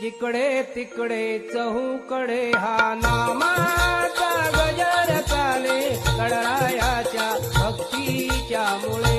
जिकडे तिकडे चहूकडे हा नामाचा गजर चाले गणरायाच्या भक्तीच्या मुळे.